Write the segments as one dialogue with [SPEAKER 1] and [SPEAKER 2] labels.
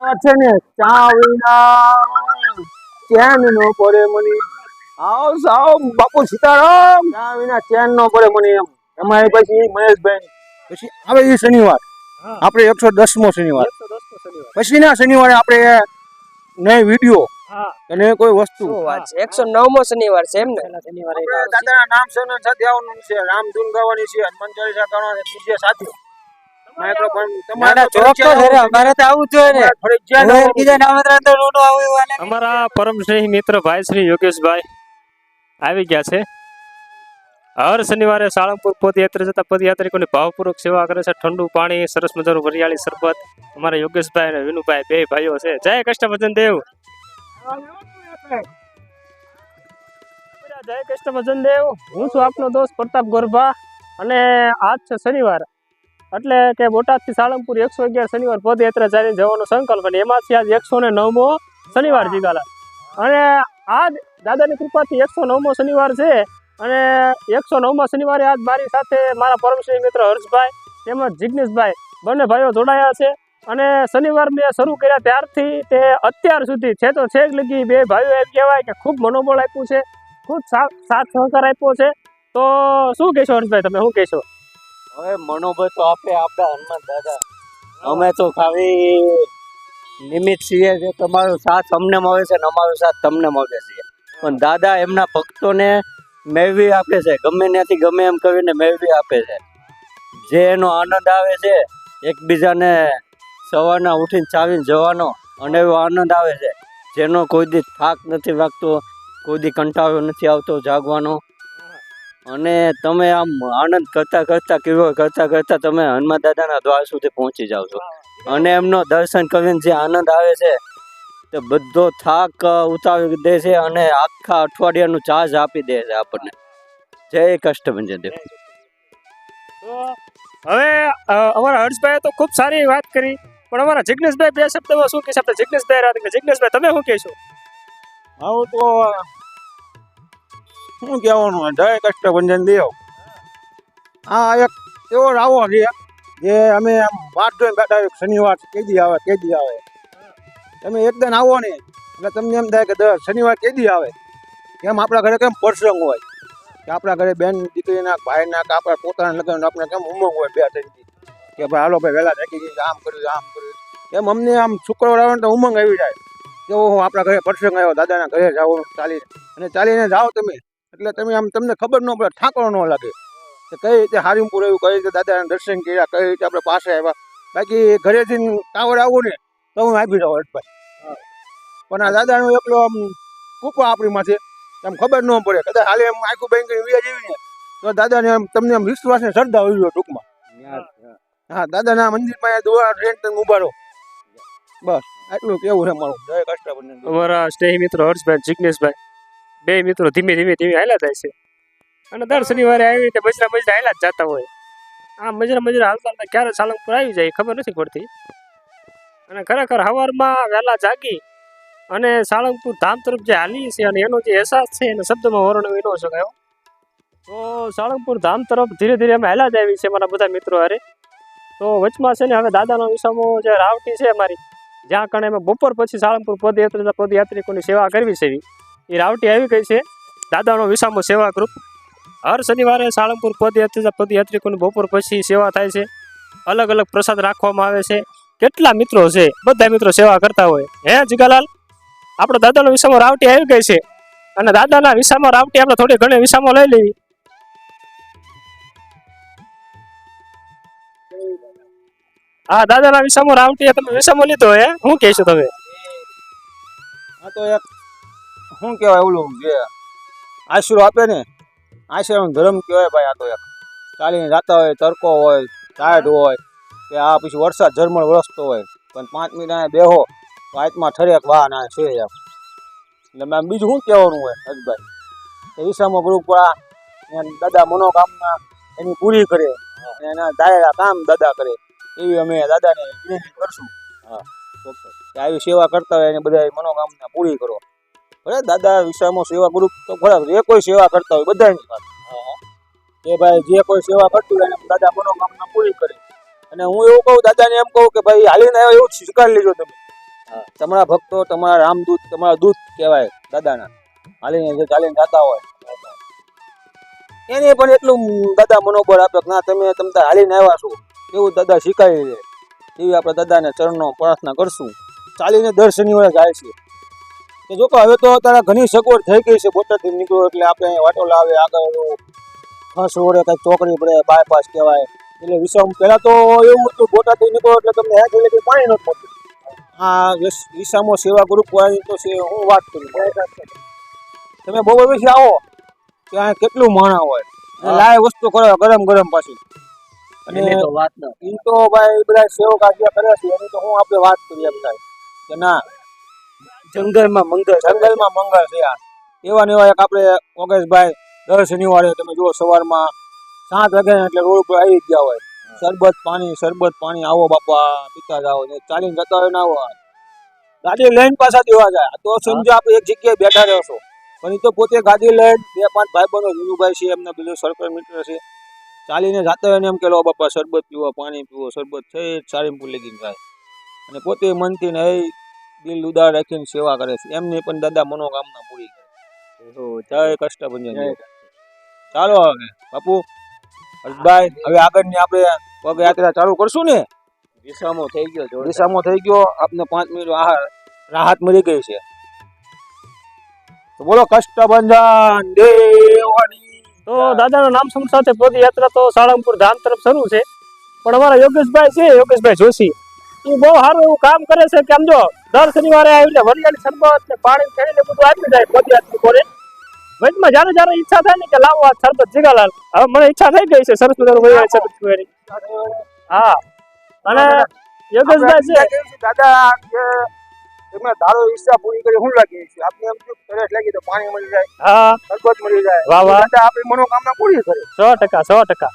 [SPEAKER 1] છે ને ચા ચેન નો પડે મને. આવ સાવ બાપુ સીતારામ. ચા ચેન નો પડે મને એમ. અમારે પછી મહેશભાઈ પછી આવે એ શનિવાર. આપણે એકસો દસમો શનિવાર. પછી ના શનિવારે. આપણે નહીં વીડિયો અને કોઈ વસ્તુ.
[SPEAKER 2] વાત છે? એકસો નવમો શનિવાર છે એમ ને?
[SPEAKER 1] દાદાના નામ સૌના સાથે આવવાનું છે. રામ ધૂન ગાવાની છે. હનુમાન ચાલીસા કરવાના છે. બીજે સાથે
[SPEAKER 3] અમારે
[SPEAKER 4] પરમ સ્નેહી મિત્ર ભાઈ શ્રી યોગેશભાઈ આવી ગયા છે. હર શનિવારે સાળંગપુર પદયાત્રા જતા પદયાત્રિકોની ભાવપૂર્વક સેવા કરે છે. ઠંડુ પાણી સરસ મજાનું વરિયાળી શરબત અમારા યોગેશભાઈ અને વિનુભાઈ બે ભાઈઓ છે. જય કૃષ્ણ દેવ. જય કૃષ્ણ દેવ. હું છું આપનો દોસ્ત પ્રતાપ ગોરભા અને આજ છે શનિવાર. એટલે કે બોટાદથી સાળંગપુર એકસો અગિયાર શનિવાર પદયાત્રા ચાલીને જવાનો સંકલ્પ અને એમાંથી આજ એકસો ને નવમો શનિવાર જીગાલા. અને આજ દાદાની કૃપાથી એકસો નવમો શનિવાર છે અને એકસો નવમા શનિવારે આજ મારી સાથે મારા પરમશ્રી મિત્ર હર્ષભાઈ તેમજ જિગ્નેશભાઈ બંને ભાઈઓ જોડાયા છે અને શનિવાર મેં શરૂ કર્યા ત્યારથી તે અત્યાર સુધી છે તો છેક લગી બે ભાઈઓ એમ કહેવાય કે ખૂબ મનોબળ આપ્યું છે, ખૂબ સાથ સહકાર આપ્યો છે. તો શું કહેશો હર્ષભાઈ તમે, શું કહેશો?
[SPEAKER 3] હવે મનોભાઈ તો આપે આપણા હનુમાન દાદા. અમે તો ખાલી નિમિત્ત છીએ જે તમારો સાથ અમને મળે છે ને અમારો સાથ તમને મળે છે. પણ દાદા એમના ભક્તોને મેળવી આપે છે. ગમે ત્યાંથી ગમે એમ કરીને મેળવી આપે છે. જે એનો આનંદ આવે છે, એકબીજાને સવારના ઉઠીને ચાવીને જવાનો અને એવો આનંદ આવે છે. જેનો કોઈ દી થાક નથી લાગતો કોઈ દી કંટાળો નથી આવતો જાગવાનો. અને તમે આમ આનંદ કરતા કરતા કેવો કરતા કરતા તમે હનુમાન દાદાના દ્વાર સુધી પહોંચી જાવ છો. અને એમનો દર્શન કરીને જે આનંદ આવે છે તે બધો થાક ઉતારી દે છે અને આખા અઠવાડિયાનું ચાર્જ આપી દે છે આપણને. જય કષ્ટભંજન દેવ.
[SPEAKER 4] હવે અમારા હર્ષભાઈ તો ખૂબ સારી વાત કરી. પણ અમારા જિગ્નેશભાઈ બે શબ્દમાં શું કહેશે આપણે જિગ્નેશભાઈ રાત કે જિગ્નેશભાઈ તમે શું કહેશો?
[SPEAKER 1] હું તો શું કહેવાનું? જય કષ્ટભંજન દેવ. હા એક એવો રાવો છે, જે અમે આમ વાત જોઈને બેઠા શનિવાર કેદી આવે કેદી આવે. તમે એકદમ આવો ને, એટલે તમને એમ થાય કે દર શનિવાર કેદી આવે. કેમ આપણા ઘરે કેમ પ્રસંગ હોય? કે આપણા ઘરે બેન દીકરીના, ભાઈના, કે આપણા પોતાના લગ્ન આપણે કેમ ઉમંગ હોય બે ત્રણ કે ભાઈ, હાલો ભાઈ, વહેલા જાગી જઈએ આમ કર્યું આમ કર્યું એમ અમને આમ શુક્રવાર આવે તો ઉમંગ આવી જાય. કે હું આપણા ઘરે પ્રસંગ આવ્યો, દાદાના ઘરે જાઓ, ચાલીને. અને ચાલીને જાઓ તમે. એટલે તમે આમ તમને ખબર ન પડે ઠાકરો ન લાગે. કે કઈ રીતે હારીમપુર આવ્યું કઈ રીતે દાદાના દર્શન કર્યા કઈ રીતે આપણે પાસે આવ્યા. બાકી ઘરેથી ટાવર આવું ને તો હું આપી જાઉં અટભાઈ પણ આ દાદાનું એકલો આમ કૃપા આપણી માથે એમ ખબર ન પડે. કદાચ હાલે એમ આખું બેંક વ્યાજ જેવી ને તો દાદાને આમ તમને આમ વિશ્વાસને શ્રદ્ધા હોય જોઈએ ટૂંકમાં. હા દાદાના મંદિરમાં દુવા ટ્રેન તમે ઊભા રહો બસ આટલું કેવું છે મારું? જય કષ્ટભંજન
[SPEAKER 4] અમારા સ્નેહી મિત્રો હર્ષભાઈ જિગ્નેશભાઈ. બે મિત્રો ધીમે ધીમે ધીમે હાલ્યા જાય છે અને દર શનિવારે આવી રીતે મજરા મજરા હાલ્યા જ જતા હોય આ મજરા મજરા હાલતા હાલતા ક્યારે સાલંગપુર આવી જાય ખબર નથી પડતી અને ખરેખર સવારમાં વહેલા જાગી અને સાળંગપુર ધામ તરફ જે હાલી છે અને એનો જે અહેસાસ છે એને શબ્દમાં વર્ણવી ન શકાયો. તો સાળંગપુર ધામ તરફ ધીરે ધીરે અમે હાલ્યા જ આવી છે મારા બધા મિત્રો હારે તો વચમાં છે ને હવે દાદાનો વિસામો જે રાવટી છે અમારી, જ્યાં કણે અમે બપોર પછી સાળંગપુર પદયાત્રા પદયાત્રિકોની સેવા કરવી છે એવી. એ રાવટી આવી ગઈ છે. દાદાનો વિસામો સેવા ગ્રુપ હર શનિવારે સાળંગપુર પદયાત્રા પદયાત્રિકોની બપોર પછી સેવા થાય છે. અલગ અલગ પ્રસાદ રાખવામાં આવે છે. કેટલા મિત્રો છે? બધા મિત્રો સેવા કરતા હોય. હે જીગાલાલ? આપણો દાદાનો વિસામો રાવટી આવી ગઈ છે. અને દાદાના વિસામો રાવટી આપણે થોડી ઘણી વિસામો લઈ લેવી. હા, દાદાના વિસામો રાવટી તમે વિસામો લીધો હે. શું કહેશો તમે?
[SPEAKER 1] હા, તો એક શું કહેવાય ઓલું જે આશરો આપે ને આશરો ધર્મ કહેવાય ભાઈ આ તો એક. ચાલીને જાતા હોય, તડકો હોય ટાયર્ડ હોય, કે આ પછી વરસાદ ઝરમળ વરસતો હોય, પણ પાંચ મિનિટ અહીંયા બેહો તો આત્મા ઠરેક વાહ ના છે એમ. એટલે મેં બીજું શું કહેવાનું હોય હજભાઈ એ ઈસામો ગ્રુપ વાળા દાદા મનોકામના એની પૂરી કરે એના દાયરા કામ દાદા કરે. એવી અમે દાદાને વિનંતી કરશું. હા, ચોક્કસ. આવી સેવા કરતા હોય, એને બધા મનોકામના પૂરી કરો. ભલે દાદા વિષયમાં સેવા ગ્રુપ તો ખરા જે કોઈ સેવા કરતા હોય બધાની વાત. કે ભાઈ જે કોઈ સેવા કરતું હોય એને દાદા મનોકામના પૂરી કરે. અને હું એવું કહું દાદાને એમ કહું કે ભાઈ હાલીને આવ્યો એવું સ્વીકારી લેજો તમે. તમારા ભક્તો તમારા રામદૂત તમારા દૂત કહેવાય દાદાના. હાલીને જે ચાલીને જતા હોય. એને પણ એટલું દાદા મનોબળ આપે કે ના તમે તમે હાલીને આવ્યા છો. એવું દાદા શીખાવી દે એવી આપણે દાદાને ચરણનો પ્રાર્થના કરશું. ચાલીને દર શનિવારે જાય છે. કે જો કે હવે તો અત્યારે ઘણી સગવડ થઈ ગઈ છે બોટાદથી નીકળો એટલે આપણે અહીંયા વાટો લાવે આગળ ફસ ઓળે કંઈક ચોકડી પડે બાયપાસ કહેવાય. એટલે વિષમ પહેલાં તો એવું હતું બોટાદથી નીકળો એટલે તમને હેઠ એટલે પાણી ન પડતું આ વિસામો સેવા ગ્રુપ વાળી તો છે હું વાત કરું. તમે બહુ પછી આવો ત્યાં કેટલું માણા હોય. લાય વસ્તુ કરો ગરમ ગરમ પાછી. અને
[SPEAKER 3] એ તો વાત ન.
[SPEAKER 1] તો ભાઈ બધા સેવક આજે કરે છે એની તો હું આપણે વાત કરીએ એમ થાય કે ના
[SPEAKER 3] જંગલમાં મંગળ
[SPEAKER 1] જંગલમાં મંગળ થયા એવા ને એવા એક આપણે ઓગેશભાઈ દર શનિવારે તમે જુઓ સવારમાં સાત વાગે એટલે રોડ ઉપર આવી ગયા હોય. શરબત પાણી શરબત પાણી આવો બાપા પીતા જાઓ ને ચાલીને જતા હોય ને આવો ગાડી લઈને પાછા દેવા જાય. તો સમજો આપણે એક જગ્યાએ બેઠા રહ્યો છો પણ એ તો પોતે ગાડી લઈને બે પાંચ ભાઈ બંધો વિનુભાઈ છે એમના બીજું સર્કલ મીટર છે. ચાલીને જાતા હોય ને એમ કે લો બાપા શરબત પીવો પાણી પીવો શરબત છે સારી પૂર લગીને જાય અને પોતે મનથી ને એ દિલ ઉદાર રાખીને સેવા કરે છે. એમની પણ દાદા મનોકામના પૂરી કરે જય કષ્ટભંજન ચાલો હવે બાપુ હર્ષભાઈ હવે આગળની આપણે પગયાત્રા ચાલુ કરશું ને?
[SPEAKER 3] વિસામો થઈ ગયો જોરદાર.
[SPEAKER 1] થઈ ગયો આપને પાંચ મિનિટ આહાર રાહત મળી ગઈ છે. તો બોલો કષ્ટભંજન દેવાની.
[SPEAKER 4] તો દાદાના નામ સમૂહ સાથે? પદયાત્રા તો સાળંગપુર ધામ તરફ શરૂ છે. પણ અમારા યોગેશભાઈ છે યોગેશભાઈ જોશી. એ બહુ સારું એવું કામ કરે છે કેમ જો? દર શનિવારે આવીને વરિયાળી શરબત ને પાણી ખેડીને બધું આપી જાય પદયાત્રિકોને વચમાં જયારે જયારે ઈચ્છા થાય ને કે લાવો આ શરબત જીગાલાલ. હવે મને ઈચ્છા થઈ ગઈ છે સરસ મજાનું વરિયાળી શરબત પીવાની હા. અને યોગેશભાઈ છે.
[SPEAKER 1] દાદા ધારો ઈચ્છા પૂરી કરી શું લાગી છે? એમ તરસ લાગી તો પાણી મળી જાય
[SPEAKER 4] હા.
[SPEAKER 1] શરબત મળી જાય.
[SPEAKER 4] વાહ વાહ.
[SPEAKER 1] દાદા આપણી મનોકામના પૂરી કરે.
[SPEAKER 4] સો ટકા સો ટકા.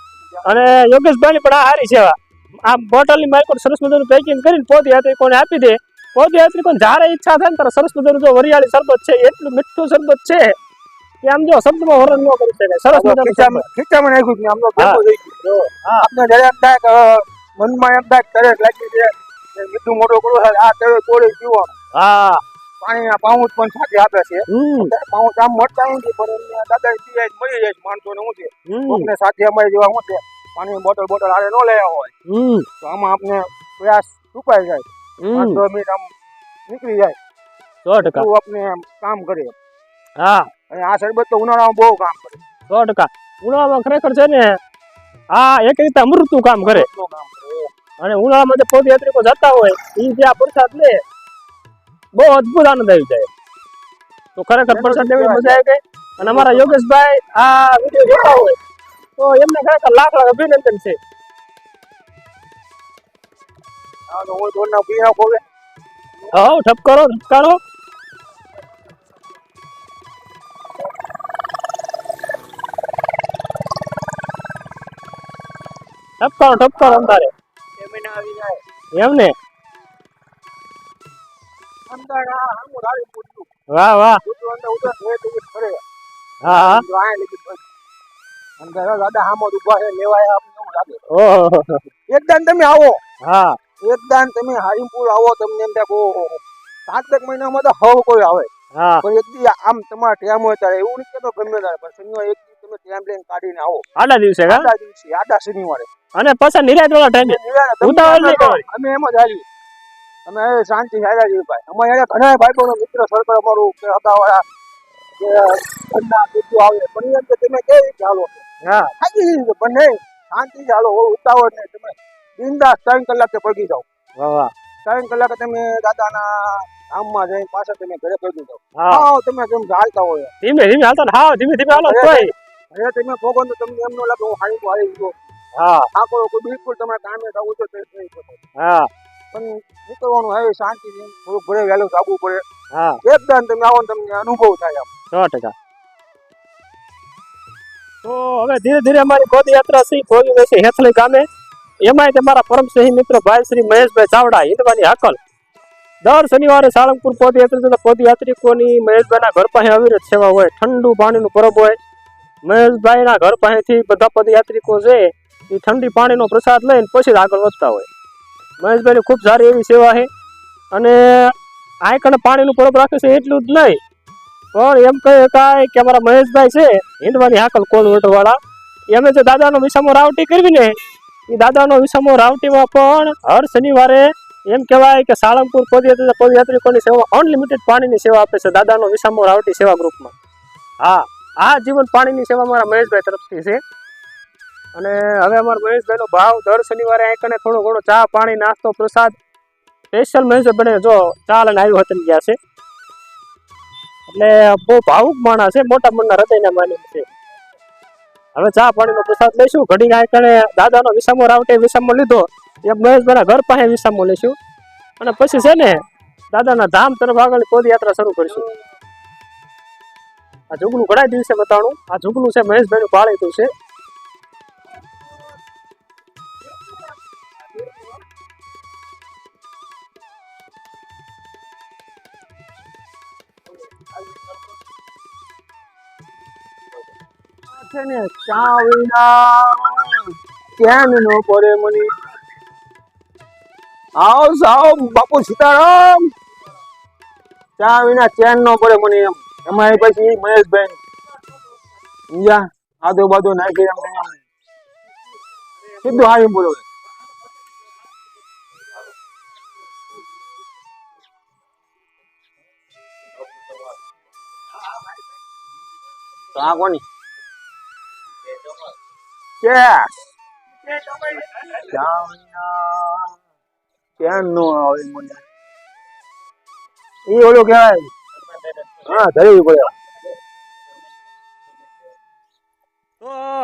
[SPEAKER 4] અને યોગેશભાઈ પણ આ હારી સેવા. આ બોટલની મારી સરસ મજાનું પેકિંગ કરીને પદયાત્રિકોને આપી દે પદયાત્રિકોને જ્યારે ઈચ્છા થાય ને ત્યારે સરસ મજાનું જો વરિયાળી શરબત છે એટલું મીઠું શરબત છે કે આમ જો શબ્દમાં વર્ણન ન કરી શકાય સરસ મજાનું
[SPEAKER 1] ખીચામાં નાખ્યું છે આમ તો
[SPEAKER 4] હા.
[SPEAKER 1] થઈ ગયું.
[SPEAKER 4] હા.
[SPEAKER 1] આપણે જયારે એમ થાય કે મનમાં એમ થાય કરે લાગી છે મીઠું મોટો કરો આ તેડો તોડી જીવો
[SPEAKER 4] હા.
[SPEAKER 1] પાણીના પાઉચ પણ સાથે આપે છે. પાઉચ આમ મળતા નથી પણ એમને દાદા પીવાય મળી જાય માણસો ને હું છે? કોકને સાથે અમારી જેવા હું છે? પાણીની બોટલ બોટલ આડે ન લેવા હોય. તો આમાં આપણે પ્રયાસ ચૂકાઈ જાય. પાંચ મિનિટ આમ નીકળી જાય.
[SPEAKER 4] સો ટકા.
[SPEAKER 1] આપણે કામ કરે.
[SPEAKER 4] હા.
[SPEAKER 1] અને આ શરબત તો ઉનાળામાં બહુ કામ કરે.
[SPEAKER 4] સો ટકા. ઉનાળામાં ખરેખર છે ને આ એક રીતે અમૃતનું કામ કરે. અને ઉનાળામાં જે પદયાત્રિકો જતા હોય એ જે આ પ્રસાદ લે બહુ અદ્ભુત આનંદ આવી જાય. તો ખરેખર પ્રસાદ લેવી મજા આવી ગઈ? અને અમારા યોગેશભાઈ આ વીડિયો જોતા હોય તો એમને ખરેખર લાખ લાખ અભિનંદન છે.
[SPEAKER 1] હું તો. હવ
[SPEAKER 4] ઠપકારો ઠપકારો. ઠપકારો ઠપકારો અંધારે. એમ ને
[SPEAKER 1] અંદર આ પૂછ્યું.
[SPEAKER 4] વાહ વાહ.
[SPEAKER 1] પૂછ્યું અંદર ઉતર તો ફરે.
[SPEAKER 4] હા હા.
[SPEAKER 1] તો આયા લીધી. અંદર દાદા હામો જ છે લેવાય આપણે એવું લાગે.
[SPEAKER 4] ઓહો.
[SPEAKER 1] એકદાન તમે આવો.
[SPEAKER 4] હા.
[SPEAKER 1] એકદાન તમે હારીમપુર આવો તમને એમ થાય કે સાત એક મહિનામાં તો હવ કોઈ આવે. પણ એક દી આમ તમારા ટેમ હોય ત્યારે એવું નહીં કેતો ગમે ત્યારે પણ શનિવાર એક દી તમે ટેમ લઈને કાઢીને આવો.
[SPEAKER 4] આડા દિવસે
[SPEAKER 1] આડા દિવસે આડા શનિવારે.
[SPEAKER 4] અને પાછા નિરાત વાળા ટાઈમે ઉતાવળ નહીં
[SPEAKER 1] અમે
[SPEAKER 4] કરવાની.
[SPEAKER 1] અમે એમ જ હાલી અમે શાંતિ હાલ્યા છીએ ભાઈ. અમારે અહીંયા ઘણા ભાઈ બહેનો મિત્ર સર્કલ અમારું કે હતા વાળા કે ઘરના બધું આવે. પણ એમ કે તમે કેવી રીતે હાલો?
[SPEAKER 4] હા.
[SPEAKER 1] થાકી જઈએ પણ નહીં શાંતિ હાલો ઉતાવળ નહીં. તમે બિંદાસ ત્રણ કલાકે પગી જાઓ.
[SPEAKER 4] વાહ
[SPEAKER 1] ત્રણ કલાકે તમે દાદાના ગામમાં જઈને પાછા તમે ઘરે પગી જાઓ.
[SPEAKER 4] હા.
[SPEAKER 1] તમે કેમ ચાલતા હોય.
[SPEAKER 4] ધીમે ધીમે હાલતા હાવ ધીમે ધીમે હાલો તોય.
[SPEAKER 1] હવે તમે ભોગો તો તમને એમ ન લાગે હું તો હારી ગયો.
[SPEAKER 4] હા.
[SPEAKER 1] આખો કોઈ બિલકુલ તમારે કામે જવું તો શકો
[SPEAKER 4] હા.
[SPEAKER 1] પણ નીકળવાનું હવે શાંતિથી થોડું ઘરે વહેલું જાગવું પડે.
[SPEAKER 4] હા.
[SPEAKER 1] એકદમ તમે આવો ને તમને અનુભવ થાય આમ
[SPEAKER 4] સો ટકા. તો હવે ધીરે ધીરે અમારી પદયાત્રા છે ભોગી વેસે હેથલી ગામે એમાંય તમારા પરમ સ્નેહી મિત્ર ભાઈ શ્રી મહેશભાઈ ચાવડા હિંદવાની હાકલ. દર શનિવારે સાળંગપુર પદયાત્રી જતા પદયાત્રિકોની મહેશભાઈના ઘર પાસે અવિરત સેવા હોય, ઠંડુ પાણીનું પરબ હોય. મહેશભાઈના ઘર પાસેથી બધા પદયાત્રિકો છે એ ઠંડી પાણીનો પ્રસાદ લઈને પછી જ આગળ વધતા હોય. મહેશભાઈની ખૂબ સારી એવી સેવા છે અને આ પાણીનું પરબ રાખે છે એટલું જ નહીં. પણ એમ કહી શકાય કે અમારા મહેશભાઈ છે હિન્દવાની હાકલ કોલ વાળા એમને જે દાદાનો વિસામો રાવટી કરવી ને. એ દાદાનો વિસામો રાવટીમાં પણ હર શનિવારે એમ કહેવાય કે સાળંગપુર પદયાત્રી પદયાત્રિકોની સેવા અનલિમિટેડ પાણીની સેવા આપે છે દાદાનો વિસામો રાવટી સેવા ગ્રુપમાં. હા, આ જીવન પાણીની સેવા મારા મહેશભાઈ તરફથી છે. અને હવે અમારા મહેશભાઈનો ભાવ દર શનિવારે અહીં કને થોડો ઘણો ચા, પાણી, નાસ્તો, પ્રસાદ સ્પેશિયલ મહેશભાઈ બને જો ચા લઈને આવ્યો હતો ગયા છે. એટલે બહુ ભાવુક માણસ છે, મોટા મનના હૃદયના માની છે. હવે ચા પાણીનો પ્રસાદ લઈશું. ઘડી આ કણે દાદાનો વિસામો રાવટે વિસામો લીધો. એ મહેશભાઈના ઘર પાસે વિસામો લઈશું. અને પછી છે ને, દાદાના ધામ તરફ આગળ પદયાત્રા શરૂ કરીશું. આ જુગલું ઘણા દિવસે બતાવણું આ જુગલું છે મહેશભાઈનું પાળેતું છે.
[SPEAKER 1] છે ને ચા વિના નો પડે મને? આવો સાવ, બાપુ સીતારામ. ચા વિના ચેન નો પડે મને એમ? અમારી પછી મહેશભાઈ. યા આદો બાદો નાખી એમ એમ. સીધું આવી બોલો તો કોની? Yes. ક્યાં નો આવે મને ઈ ઓલું કહેવાય. હા પડે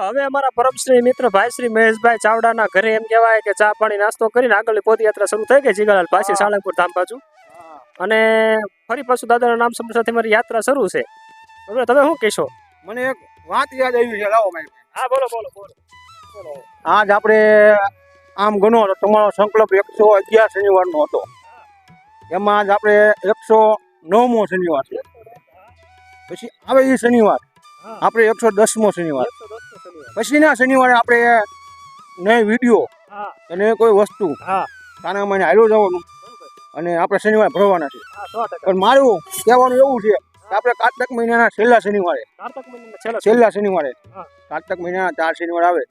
[SPEAKER 4] હવે અમારા પરમશ્રી મિત્ર ભાઈ શ્રી મહેશભાઈ ચાવડાના ઘરે એમ કહેવાય કે ચા પાણી નાસ્તો કરીને આગળની પોદયાત્રા શરૂ થઈ ગઈ જીગાલાલ પાછી સાળંગપુર ધામ બાજુ. અને ફરી પાછું દાદાના નામ સાથે મારી યાત્રા શરૂ છે. હવે તમે શું કહેશો?
[SPEAKER 1] મને એક વાત યાદ આવી છે લાવો મેં
[SPEAKER 4] હા બોલો બોલો બોલો.
[SPEAKER 1] આજ આપણે આમ ગણો તો તમારો સંકલ્પ એકસો અગિયાર શનિવારનો હતો. એમાં જ આપણે એકસો નવમો શનિવાર છે. પછી આવે એ શનિવાર. આપણે એકસો દસમો શનિવાર. પછીના શનિવારે આપણે નહીં વીડિયો અને કોઈ વસ્તુ.
[SPEAKER 4] હા.
[SPEAKER 1] તાના મને હાલ્યો જવાનું અને આપણે શનિવારે ભરવાના છે. પણ મારું કહેવાનું એવું છે આપણે કાર્તક મહિનાના છેલ્લા શનિવારે.
[SPEAKER 4] છેલ્લા
[SPEAKER 1] શનિવારે. કાર્તક મહિનાના ચાર શનિવાર આવે.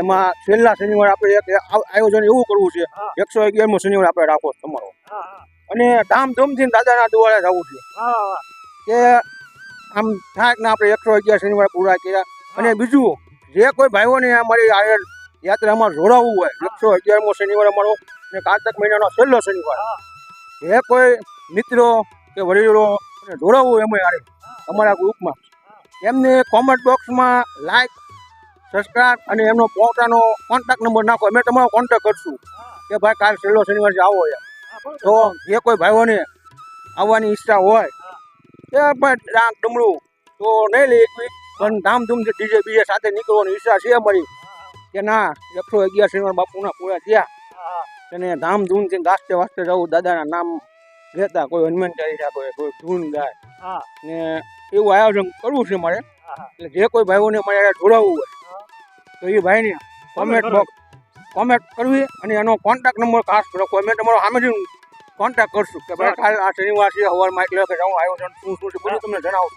[SPEAKER 1] એમાં છેલ્લા શનિવાર આપણે એક આયોજન એવું કરવું છે. એકસો અગિયારમો શનિવાર આપણે રાખો તમારો. અને ધામધૂમથી દાદાના દુવાળે જવું છે. કે આમ થાય ને આપણે એકસો અગિયાર શનિવાર પૂરા કર્યા. અને બીજું જે કોઈ ભાઈઓને અમારી આ યાત્રામાં જોડાવવું હોય એકસો અગિયારમો શનિવાર અમારો અને કાર્તક મહિનાનો છેલ્લો શનિવાર. જે કોઈ મિત્રો કે વડીલો અને જોડાવવું એમાં આવે અમારા ગ્રુપમાં. એમને કોમેન્ટ બોક્સમાં લાઈક સબસ્ક્રાઈબ અને એમનો પોતાનો કોન્ટેક્ટ નંબર નાખો. અમે તમારો કોન્ટેક્ટ કરશું કે ભાઈ કાલ છેલ્લો શનિવાર આવો એમ. તો જે કોઈ ભાઈઓને આવવાની ઈચ્છા હોય કે ભાઈ ડાંગ ડમડું તો નહીં લઈ પણ ધામધૂમથી ડીજે બીજે સાથે નીકળવાની ઈચ્છા છે અમારી કે ના એકસો અગિયાર શનિવાર બાપુના પૂરા થયા. અને ધામધૂમથી ગાસ્તે વાસ્તે જવું દાદાના નામ લેતા કોઈ હનુમાન ચાલીસા કોઈ કોઈ ધૂન ગાય ને એવું આયોજન કરવું છે મારે. એટલે જે કોઈ ભાઈઓને મારે જોડાવવું હોય તો એ ભાઈને કોમેન્ટ બોક્સ કોમેન્ટ કરવી અને એનો કોન્ટેક્ટ નંબર ખાસ રાખો અમે તમારો સામેથી કોન્ટેક્ટ કરશું કે ભાઈ કાલે આ શનિવાર છે સવારમાં એટલે કે હું આયોજન શું શું છે બધું તમને જણાવું.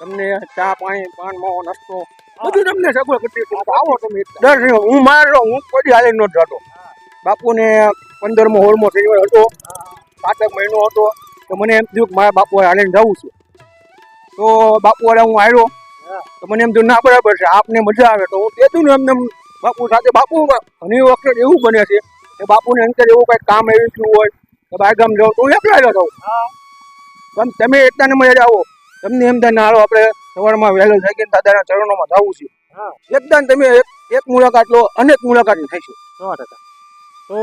[SPEAKER 1] તમને ચા પાણી પાન મો નાસ્તો બધું તમને સગવડ કરી આવો તમે દર હું મારો હું કોઈ હાલે ન જતો. બાપુને પંદરમો હોળમો શનિવાર હતો. કાતક મહિનો હતો તો મને એમ થયું કે મારા બાપુ હાલીને જવું છે. તો બાપુ વાળા હું આવ્યો તો મને એમ થયું ના બરાબર છે આપને મજા આવે. તો હું કહેતું ને એમને બાપુ સાથે બાપુ ઘણી વખત એવું બને છે કે બાપુને અંતર એવું કંઈક કામ એવું થયું હોય કે ભાઈ ગામ જાઉં તો હું એકલા જાઉં પણ તમે એટલા નંબર આવો. તમને એમ થાય હાલો આપણે સવારમાં વહેલો જાગીને દાદાના ચરણોમાં જવું છે. એકદમ તમે એક મુલાકાત લો અનેક મુલાકાત થશે
[SPEAKER 4] સો ટકા તો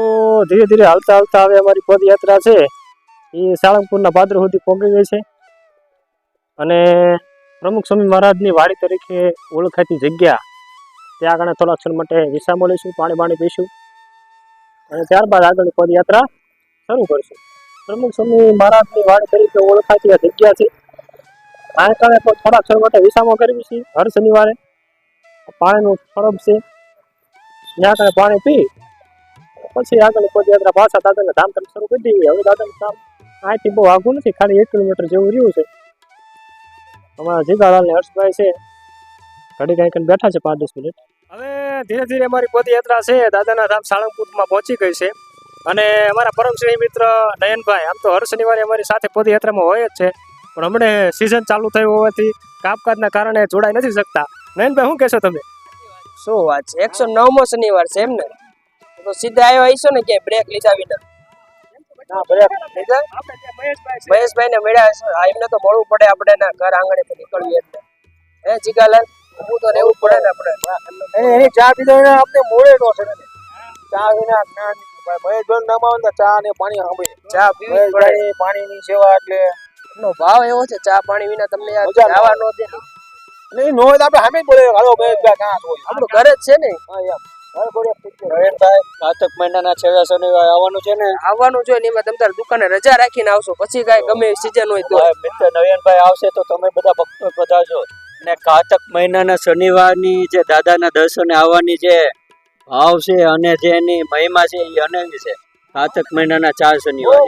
[SPEAKER 4] ધીરે ધીરે હાલતા હાલતા હવે અમારી પદયાત્રા છે. એ સાળંગપુરના પાદર સુધી પહોંચી ગઈ છે. અને પ્રમુખ સ્વામી મહારાજની વાડી તરીકે ઓળખાતી જગ્યા, ત્યાં આગળ થોડા ક્ષણ માટે વિસામો લઈશું, પાણી પાણી પીશું અને ત્યારબાદ આગળ પદયાત્રા શરૂ કરીશું. પ્રમુખ સ્વામી મહારાજની વાડી તરીકે ઓળખાતી આ જગ્યા છે. આ કારણે પણ થોડા ક્ષણ માટે વિસામો કરવી છે હર શનિવારે પાણીનું ફરબ છે. ત્યાં આગળ પાણી પી પછી આગળ પદયાત્રા પાછા દાદાને ધામ શરૂ કરી દઈએ હવે દાદાનું કામ અહીંથી બહુ આઘું નથી ખાલી એક કિલોમીટર જેવું રહ્યું છે. અમારા જીગાલાલ ને હર્ષભાઈ છે. ઘડી કાંઈ બેઠા છે પાંચ દસ મિનિટ. હવે ધીરે ધીરે અમારી પદયાત્રા છે દાદાના ધામ સાળંગપુરમાં પહોંચી ગઈ છે. અને અમારા પરમ શ્રી મિત્ર નયનભાઈ આમ તો હર શનિવારે અમારી સાથે પદયાત્રામાં હોય જ છે. પણ હમણાં સિઝન ચાલુ થયું હોવાથી કામકાજના કારણે જોડાઈ નથી શકતા. નયનભાઈ શું કહેશો તમે?
[SPEAKER 2] શું વાત છે? એકસો નવમો શનિવાર છે એમ ને? તો સીધા આવ્યો હશો ને ક્યાંય બ્રેક લીધા વિના. લીધા. મહેશભાઈ ને મળ્યા હા એમને તો મળવું પડે આપણે ના ઘર આંગણે નીકળીએ એટલે. હે જીગાલાલ? તો રહેવું પડે ને આપણે.
[SPEAKER 1] એની ચા પીધા આપણે મોડે નો છે ને. ચા વિના જ્ઞાન. મહેશભાઈ નામ આવે ચા ને પાણી સાંભળે
[SPEAKER 2] ચા પીવી પડે.
[SPEAKER 1] મહેશભાઈ પાણીની સેવા એટલે.
[SPEAKER 2] ભાવ એવો છે ચા પાણી વિના તમને આ
[SPEAKER 1] મજા નો
[SPEAKER 2] દે.
[SPEAKER 1] નહીં નો આપણે સામે જ બોલે હાલો મહેશભાઈ કાં
[SPEAKER 2] આપણું ઘર જ છે ને.
[SPEAKER 1] હા એમ.
[SPEAKER 3] નરેનભાઈ કારતક મહિનાના છેલ્લા શનિવાર આવવાનું છે ને?
[SPEAKER 2] આવવાનું છે ને એમાં તમે તારે દુકાને રજા રાખીને આવશો. પછી કાંઈ ગમે સિઝન હોય તો.
[SPEAKER 3] મિત્ર નયનભાઈ આવશે તો તમે બધા ભક્તો પધારજો અને કારતક મહિનાના શનિવારની જે દાદાના દર્શને આવવાની જે ભાવ છે અને જે એની મહિમા છે એ અનેવી છે. કાતક મહિનાના ચાર શનિવાર.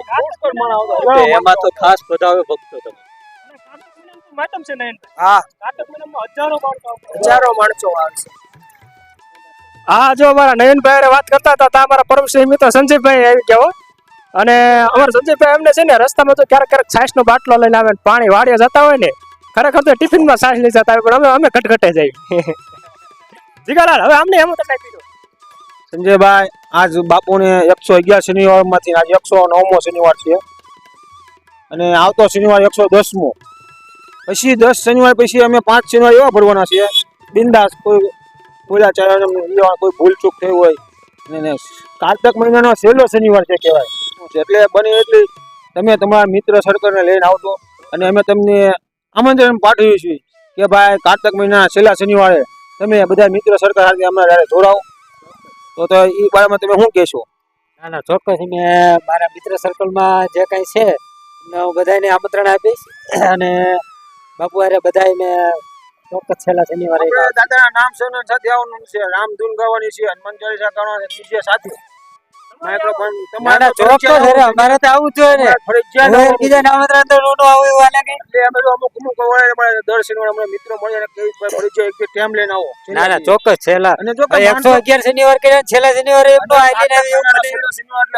[SPEAKER 3] એમાં તો ખાસ પધારો ભક્તો તમે.
[SPEAKER 4] માતમ છે નયનભાઈ
[SPEAKER 2] હા.
[SPEAKER 4] હજારો માણસો આવશે. હા જો અમારા નયનભાઈ વાત કરતા હતા ત્યાં અમારા પરમશ્રી મિત્ર સંજયભાઈ આવી ગયા અને અમારા સંજયભાઈ એમને છે ને રસ્તામાં તો ક્યારેક ક્યારેક છાશનો બાટલો લઈને આવે પાણી વાળીએ જતા હોય ને, ખરેખર તો ટિફિનમાં છાશ લઈ જતા હોય, પણ અમે અમે ઘટઘટે જઈએ. જીગાલાલ, હવે અમને એમ તો કાંઈ પીધું
[SPEAKER 1] સંજયભાઈ, આજ બાપુને એકસો અગિયાર શનિવારમાંથી આજ એકસો નવમો શનિવાર છે. અને આવતો શનિવાર એકસો દસમો. પછી દસ શનિવાર પછી અમે પાંચ શનિવાર એવા ભરવાના છીએ. બિંદાસ કોઈ પૂરા ચરણ કોઈ ભૂલ ચૂક થઈ હોય. અને કારતક મહિનાનો છેલ્લો શનિવાર છે કહેવાય. એટલે બને એટલી તમે તમારા મિત્ર સર્કલને લઈને આવજો. અને અમે તમને આમંત્રણ પાઠવીએ છીએ કે ભાઈ કારતક મહિનાના છેલ્લા શનિવારે તમે બધા મિત્ર સર્કલ સાથે અમારે જોડાવો તો તો એ બારામાં તમે શું કહેશો?
[SPEAKER 3] ના ના, ચોક્કસ મેં મારા મિત્ર સર્કલમાં જે કાંઈ છે હું બધાને આમંત્રણ આપીશ. અને બાપુ હારે બધાય મેં ચોક્કસ છેલ્લા શનિવારે
[SPEAKER 1] દાદાના નામ સન્માન સાથે આવવાનું છે. રામધૂન ગાવાની છે હનુમાન ચાલીસા કરવાના છે. ડીજે સાથે.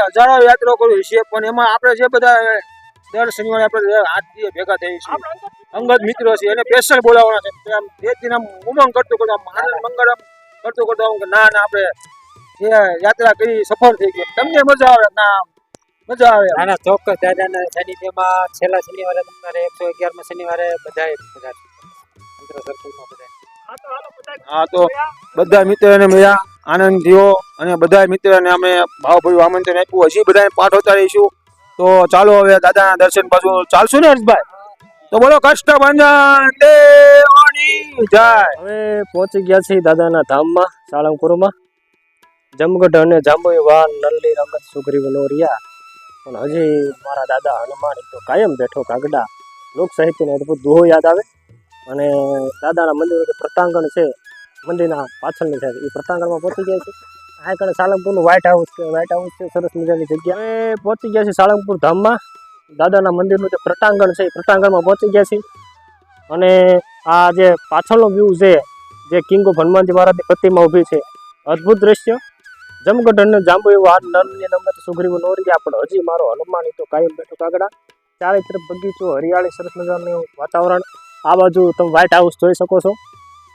[SPEAKER 1] હજારો યાત્રા કરવી છે. પણ એમાં આપડે જે બધા દર શનિવારે આપણે હાથથી ભેગા થઈએ છીએ. અંગત મિત્રો છે એને સ્પેશિયલ બોલાવવાના છે. આમ બે દિન આમ ઉમંગ કરતો કરતો આમ આનંદ મંગળ આમ કરતો કરતો આમ ના ના આપણે જે યાત્રા કરી સફળ થઈ ગઈ તમને મજા આવે? ના મજા આવે
[SPEAKER 3] ના ના ચોક્કસ દાદાના સાનિધ્યમાં છેલ્લા શનિવારે તમારે એકસો અગિયારમાં શનિવારે બધા બધા મિત્ર સર્કલમાં બધા
[SPEAKER 1] હા તો બધા મિત્રોને મળ્યા આનંદ થયો અને બધા મિત્રોને અમે ભાવભર્યું આમંત્રણ આપ્યું. હજી બધાને પાઠ ઉતારીશું. તો ચાલો હવે દાદાના દર્શન પાછું ચાલશું ને હર્ષભાઈ? તો બોલો, કષ્ટભંજન દેવાની જય.
[SPEAKER 4] હવે પહોંચી ગયા છીએ દાદાના ધામમાં, સાળંગપુરમાં. જમગઢ અને જાંબુઈ વાન નલ્લી રંગત સુગ્રીવ નોરિયા પણ હજી મારા દાદા હનુમાન તો કાયમ બેઠો કાગડા. લોક સાહિત્યનો અદભુત દોહો યાદ આવે. અને દાદાના મંદિર જે પ્રટાંગણ છે, મંદિરના પાછળની સાઈડ. એ પ્રતાંગણમાં પહોંચી ગયા છે. આ કણે સાળંગપુરનું વ્હાઇટ હાઉસ છે વ્હાઇટ હાઉસ છે, સરસ મજાની જગ્યા. પહોંચી ગયા છે સાળંગપુર ધામમાં. દાદાના મંદિરનું જે પ્રટાંગણ છે, એ પ્રટાંગણમાં પહોંચી ગયા છે અને આ જે પાછળનો વ્યૂ છે, જે કિંગ ઓફ હનુમાનજી મહારાજની પ્રતિમા ઊભી છે, અદ્ભુત દ્રશ્ય. જમગઢ અને જાંબુ એવું આ નરની નંબર સુગ્રીવ નોરિયા પણ હજી મારો હનુમાન તો કાયમ બેઠો કાગડા ચારે તરફ બગીચો, હરિયાળી, સરસ મજાનું વાતાવરણ. આ બાજુ તમે વ્હાઇટ હાઉસ જોઈ શકો છો.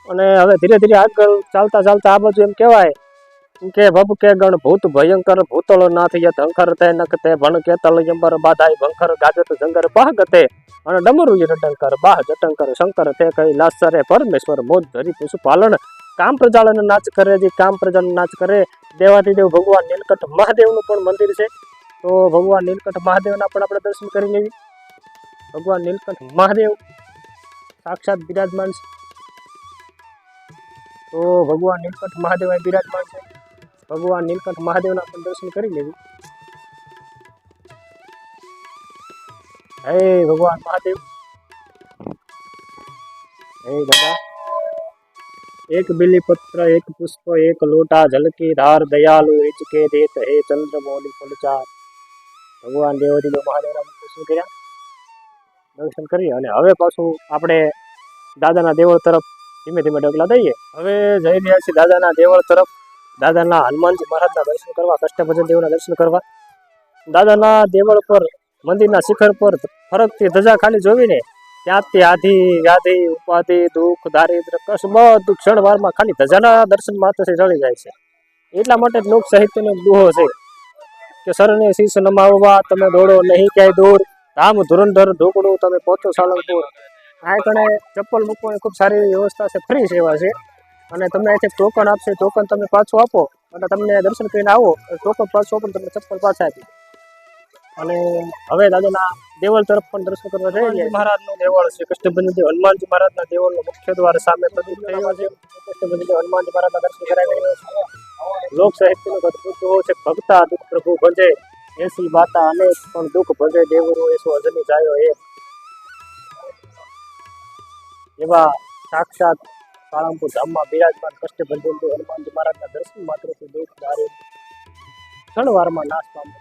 [SPEAKER 4] અને હવે ધીરે ધીરે આગળ ચાલતા ચાલતા આ બાજુ એમ કહેવાય કે ભબ કે ગણ ભૂત ભયંકર ભૂતળો નાથ યત અંકર તે નકતે ભણ કે તલ યંબર બાધાઈ ભંખર ગાજત જંગર બાહ ગતે. અને ડમરુ જટંકર બાહ જટંકર શંકર તે કઈ લાસરે પરમેશ્વર મોજ ધરી પશુપાલન કામ પ્રજાળન નાચ કરે જે કામ પ્રજાનો નાચ કરે. દેવાધિદેવ ભગવાન નીલકંઠ મહાદેવનું પણ મંદિર છે. તો ભગવાન નીલકંઠ મહાદેવના પણ આપણે દર્શન કરી લેવી ભગવાન નીલકંઠ મહાદેવ સાક્ષાત બિરાજમાન છે. તો ભગવાન નીલકંઠ મહાદેવ બિરાજમાન છે. ભગવાન નીલકંઠ મહાદેવના પણ દર્શન કરી લેવી. હે ભગવાન મહાદેવ. હે દાદા. એક બિલીપત્ર, એક પુષ્પ, એક લોટા, ઝલકી ધાર, દયાલુ, હિચકે દેત, હે ચંદ્ર, મૌલી, ફલચાર. ભગવાન દેવજી મહાદેવના દર્શન કર્યા. દર્શન કરી અને હવે પાછું આપણે દાદાના દેવળ તરફ ધીમે ધીમે ડગલા દઈએ. હવે જઈ રહ્યા છીએ દાદાના દેવળ તરફ. દાદાના હનુમાનજી મહારાજના દર્શન કરવા, કષ્ટભજન દેવના દર્શન કરવા. દાદાના દેવળ પર, મંદિરના શિખર પર ફરકતી ધજા ખાલી જોવીને ત્યાંથી આધિ, વ્યાધિ, ઉપાધિ, દુઃખ, દારિદ્ર કશ બધું ક્ષણવારમાં ખાલી ધજાના દર્શન માત્રથી ચડી જાય છે. એટલા માટે લોક સાહિત્યનો દુહો છે કે સરને શીશ નમાવવા, તમે દોડો નહીં ક્યાંય દૂર. ધામ ધુરંધર ઢોકડું તમે પહોંચો સાળંગપુર. આ કણે ચપ્પલ મૂકવાની ખૂબ સારી વ્યવસ્થા છે, ફ્રી સેવા છે. અને તમને અહીંથી ટોકન આપશે ટોકન તમે પાછું આપો અને તમને દર્શન કરીને આવો. ટોકન પાછું આપો તમને ચપ્પલ પાછા આપી અને હવે દાદાના દેવળ તરફ પણ દર્શન કરવા જઈએ મહારાજનું દેવળ છે. કૃષ્ણબંધ હનુમાનજી મહારાજના દેવળનો મુખ્ય દ્વાર સામે પ્રદીપ થયો છે. કૃષ્ણબંધ હનુમાનજી મહારાજના દર્શન કરાવી રહ્યો છે. લોક સાહિત્યનો અદભુત છે. ભક્તા દુઃખ પ્રભુ ભજે, એસી માતા અનેક પણ દુઃખ ભજે, દેવરો એસો અજની જાયો એ એવા સાક્ષાત સાળંગપુર ધામમાં બિરાજમાન કષ્ટબંધુ હનુમાનજી મહારાજના દર્શન માત્રથી દુઃખ દારૂ ક્ષણવારમાં નાશ પામે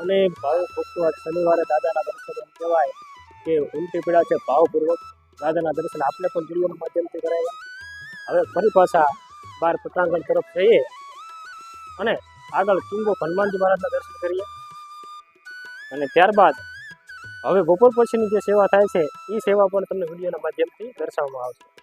[SPEAKER 4] અને ભાવ ભક્તો શનિવારે દાદાના દર્શન કહેવાય કે ઉલટી પીડા છે ભાવપૂર્વક. દાદાના દર્શન આપણે પણ વિડીયોના માધ્યમથી કરાવ્યા હવે ફરી પાછા બાર પટાંગણ તરફ જઈએ અને આગળ ચુંગો હનુમાનજી મહારાજના દર્શન કરીએ. અને ત્યારબાદ હવે બપોર પછીની જે સેવા થાય છે એ સેવા પણ તમને વિડીયોના માધ્યમથી દર્શાવવામાં આવશે.